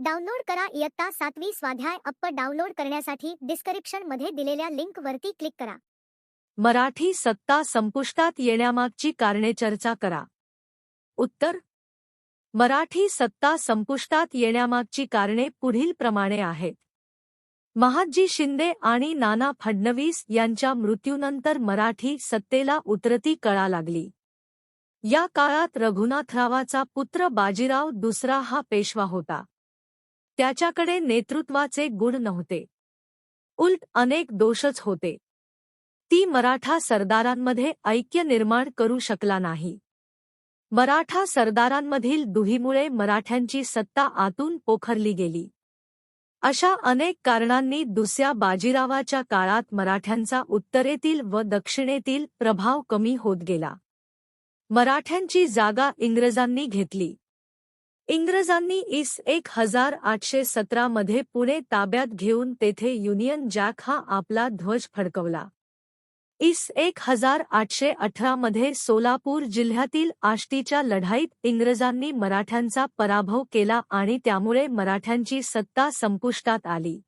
Download करा इयत्ता सातवी स्वाध्याय अप्प डाउनलोड करण्यासाठी डिस्क्रिप्शनमध्ये दिलेल्या लिंक वरती क्लिक करा. मराठी सत्ता संपुष्टात येण्यामागची कारणे चर्चा करा. उत्तर. मराठी सत्ता संपुष्टात येण्यामागची कारणे पुढील प्रमाणे आहेत. महादजी शिंदे आणि नाना फडणवीस यांच्या मृत्यूनंतर मराठी सत्तेला उतरती कळा लागली. या काळात रघुनाथरावाचा पुत्र बाजीराव दुसरा हा पेशवा होता. त्याच्याकडे नेतृत्वाचे गुण नव्हते. उलट अनेक दोषच होते. ती मराठा सरदारांमध्ये ऐक्य निर्माण करू शकला नाही. मराठा सरदारांमधील दुहीमुळे मराठ्यांची सत्ता आतून पोखरली गेली. अशा अनेक कारणांनी दुसऱ्या बाजीरावाच्या काळात मराठ्यांचा उत्तरेतील व दक्षिणेतील प्रभाव कमी होत गेला. मराठ्यांची जागा इंग्रजांनी घेतली. इंग्रजांनी इस एक हजार आठशे सतरामध्ये पुणे ताब्यात घेऊन तेथे युनियन जॅक हा आपला ध्वज फडकवला. इस एक हजार आठशे अठरामध्ये सोलापूर जिल्ह्यातील आष्टीच्या लढाईत इंग्रजांनी मराठ्यांचा पराभव केला आणि त्यामुळे मराठ्यांची सत्ता संपुष्टात आली.